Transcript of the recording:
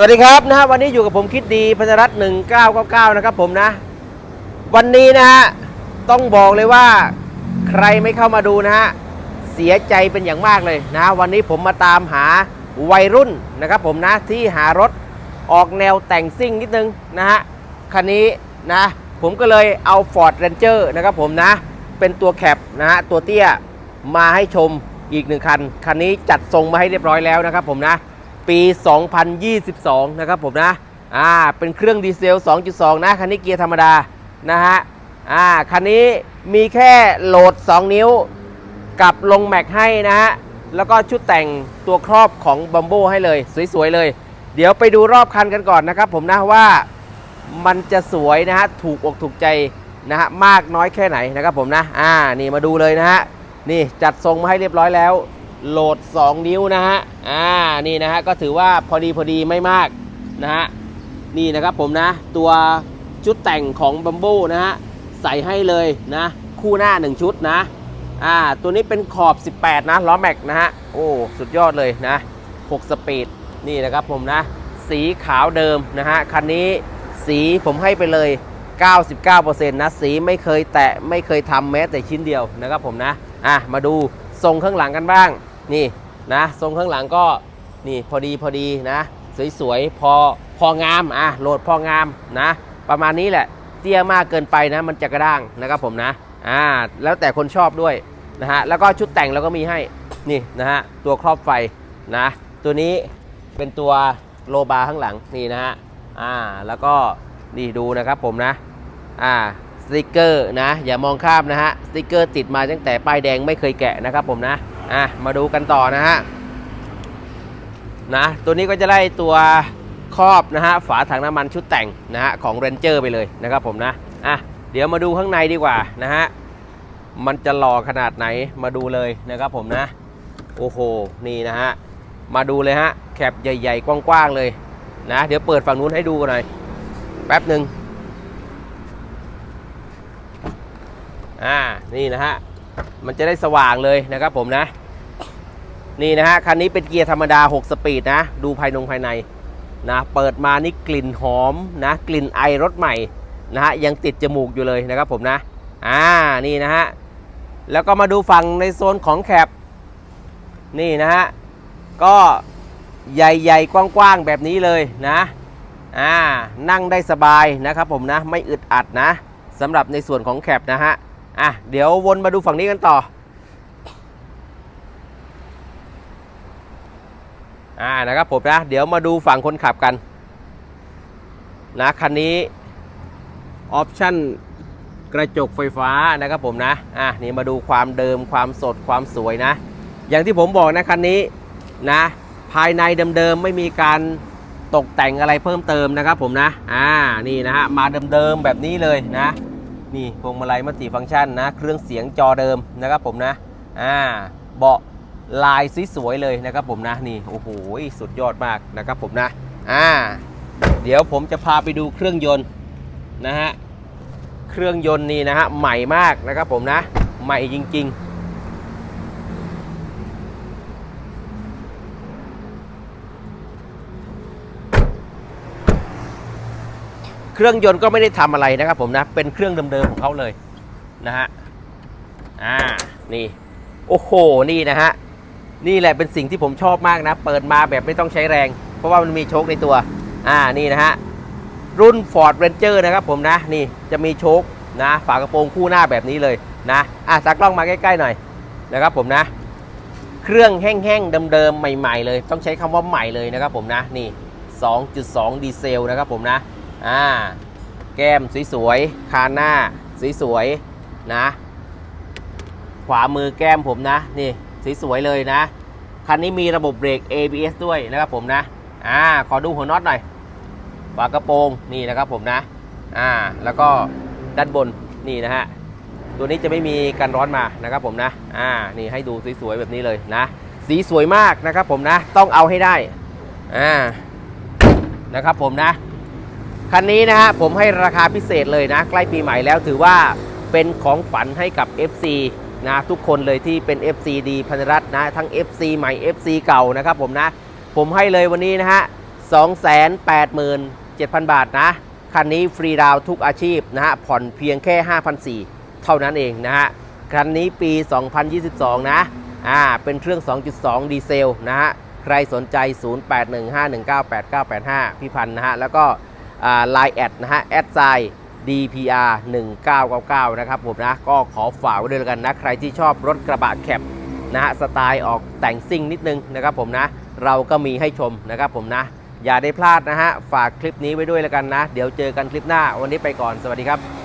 สวัสดีครับนะฮะวันนี้อยู่กับผมคิดดีพัชรัตน์1999 นะครับผมนะ วันนี้นะฮะต้องบอกเลยว่าใครไม่เข้ามาดูนะฮะเสียใจเป็นอย่างมากเลยนะ วันนี้ผมมาตามหาวัยรุ่นนะครับผมนะที่หารถออกแนวแต่งซิ่งนิดนึงนะฮะคันนี้นะผมก็เลยเอา Ford Ranger นะครับผมนะ เป็นตัวแคปนะฮะตัวเตี้ยมาให้ชมอีกหนึ่งคัน คันนี้จัดทรงมาให้เรียบร้อยแล้วนะครับผมนะ ปี 2022 นะครับผมนะอ่าเป็นเครื่องดีเซล 2.2 นะคันนี้เกียร์ธรรมดานะฮะอ่าคันนี้มีแค่โหลด 2 นิ้วกับลงแม็กให้นะฮะแล้วก็ชุดแต่งตัวครอบของบัมโบให้เลย สวย ๆ เลย เดี๋ยวไปดูรอบคันกันก่อนนะครับผมนะว่ามันจะสวยนะฮะถูกอกถูกใจนะฮะมากน้อยแค่ไหนนะครับผมนะอ่านี่มาดูเลยนะฮะนี่จัดทรงมาให้เรียบร้อยแล้ว โหลด 2 นิ้วนะฮะ อ่า นี่นะฮะ ก็ถือว่าพอดีพอดีไม่มากนะฮะ นี่นะครับผมนะ ตัวชุดแต่งของบัมโบนะฮะ ใส่ให้เลยนะ คู่หน้า 1 ชุดนะ อ่า ตัวนี้เป็นขอบ 18 นะ ล้อแม็กนะฮะ โอ้ สุดยอดเลยนะ 6 สปีด นี่นะครับผมนะ สีขาวเดิมนะฮะ คันนี้สีผมให้ไปเลย 99%นะ สีไม่เคยแตะ ไม่เคยทำแม้แต่ชิ้นเดียวนะครับผมนะ อะ มาดูทรงข้างหลังกันบ้าง นี่นะทรงข้างหลังก็นี่พอดีพอดีนะสวยๆพอพองามอะโหลดพองามนะ ประมาณนี้แหละเตี้ยมากเกินไปนะ มันจะกระด้างนะครับผมนะอ่าแล้วแต่คนชอบด้วยนะฮะแล้วก็ชุดแต่งเราก็มีให้นี่นะฮะตัวครอบไฟนะ ตัวนี้เป็นตัวโลบาร์ข้างหลังนี่นะฮะอ่าแล้วก็นี่ดูนะครับผมนะอ่าสติกเกอร์นะอย่ามองข้ามนะฮะสติกเกอร์ติดมาตั้งแต่ป้ายแดงไม่เคยแกะนะครับผมนะ อะมาดูกันต่อนะฮะนะตัวนี้ก็จะได้ตัวครอบนะฮะฝาถังน้ำมันชุดแต่งนะฮะของ Ranger ไปเลยนะครับผมนะอะเดี๋ยวมาดูข้างในดีกว่านะฮะมันจะหล่อขนาดไหนมาดูเลยนะครับผมนะ โอ้โหนี่นะฮะมาดูเลยฮะแคปใหญ่ ๆ กว้างๆเลยนะเดี๋ยวเปิดฝั่งนู้นให้ดูกันหน่อยแป๊บหนึ่งอ่านี่นะฮะ มันจะได้สว่างเลยนะครับผมนะ นี่นะฮะคันนี้เป็นเกียร์ธรรมดา 6 สปีดนะ ดูภายนงภายในนะเปิดมานี่กลิ่นหอมนะกลิ่นไอรถใหม่นะฮะยังติดจมูกอยู่เลยนะครับผมนะอ่านี่นะฮะแล้วก็มาดูฝั่งในโซนของแคปนี่นะฮะก็ใหญ่ๆ กว้างๆ แบบนี้เลยนะอ่านั่งได้สบายนะครับผมนะไม่อึดอัดนะสำหรับในส่วนของแคปนะฮะ อะเดี๋ยววนมาดูฝั่งนี้กันต่ออ่านะครับผมนะเดี๋ยวมาดูฝั่งคนขับกันนะคันนี้ออปชั่นกระจกไฟฟ้านะครับผมนะอะนี่มาดูความเดิมความสดความสวยนะ อย่างที่ผมบอกนะคันนี้นะภายในเดิมๆไม่มีการตกแต่งอะไรเพิ่มเติมนะครับผมนะอ่านี่นะฮะมาเดิมๆแบบนี้เลยนะ นี่พวงมาลัยมัลติฟังก์ชันนะ เครื่องเสียงจอเดิมนะครับผมนะ อ่า เบาะลายสวยๆเลยนะครับผมนะ นี่ โอ้โห สุดยอดมากนะครับผมนะ อ่า เดี๋ยวผมจะพาไปดูเครื่องยนต์นะฮะ เครื่องยนต์นี่นะฮะ ใหม่มากนะครับผมนะ ใหม่จริง ๆ เครื่องยนต์ก็ไม่ได้ทำอะไรนะครับผมนะ เป็นเครื่องเดิมๆของเขาเลยนะฮะ อ่า นี่ โอ้โห นี่นะฮะ นี่แหละเป็นสิ่งที่ผมชอบมากนะ เปิดมาแบบไม่ต้องใช้แรง เพราะว่ามันมีโชคในตัว อ่า นี่นะฮะ รุ่น Ford Ranger นะครับผมนะ นี่จะมีโชคนะ ฝากระโปรงคู่หน้าแบบนี้เลยนะ อะสักกล้องมาใกล้ๆหน่อยนะครับผมนะ เครื่องแห้งๆเดิมๆใหม่ ๆ เลย ต้องใช้คำว่าใหม่เลยนะครับผมนะ นี่ 2.2 ดีเซลนะครับผมนะ อ่าแก้มสวยๆ คานหน้าสวยๆ นะ ขวามือแก้มผมนะ นี่สวยๆ เลยนะ คันนี้มีระบบเบรก ABS ด้วยนะครับผมนะ อ่า ขอดูหัวน็อตหน่อย ฝากระโปรง นี่นะครับผมนะ อ่า แล้วก็ด้านบน นี่นะฮะ ตัวนี้จะไม่มีกันร้อนมานะครับผมนะ อ่า นี่ให้ดูสวยๆ แบบนี้เลยนะ สีสวยมากนะครับผมนะ ต้องเอาให้ได้ อ่า นะครับผมนะ คันนี้นะฮะผมให้ราคาพิเศษเลยนะ ใกล้ปีใหม่แล้วถือว่าเป็นของฝันให้กับ FC นะทุกคนเลยที่เป็น FC ดีพันรัตน์นะทั้ง FC ใหม่ FC เก่านะครับผมนะ ผมให้เลยวันนี้นะฮะ 287,000 บาทนะ คันนี้ฟรีดาวทุกอาชีพนะฮะ ผ่อนเพียงแค่ 5,400 เท่านั้นเองนะฮะ คันนี้ปี 2022 นะ อ่า เป็นเครื่อง 2.2 ดีเซลนะฮะ ใครสนใจ 0815198985 พี่พันธ์นะฮะ แล้วก็ ไลน์แอดนะฮะแอดไซ DPR 1999 นะครับผมนะ ก็ขอฝากไว้ด้วยแล้วกันนะ ใครที่ชอบรถกระบะแคปนะฮะสไตล์ออกแต่งซิ่งนิดนึงนะครับผมนะ เราก็มีให้ชมนะครับผมนะ อย่าได้พลาดนะฮะ ฝากคลิปนี้ไว้ด้วยแล้วกันนะ เดี๋ยวเจอกันคลิปหน้าวันนี้ไปก่อนสวัสดีครับ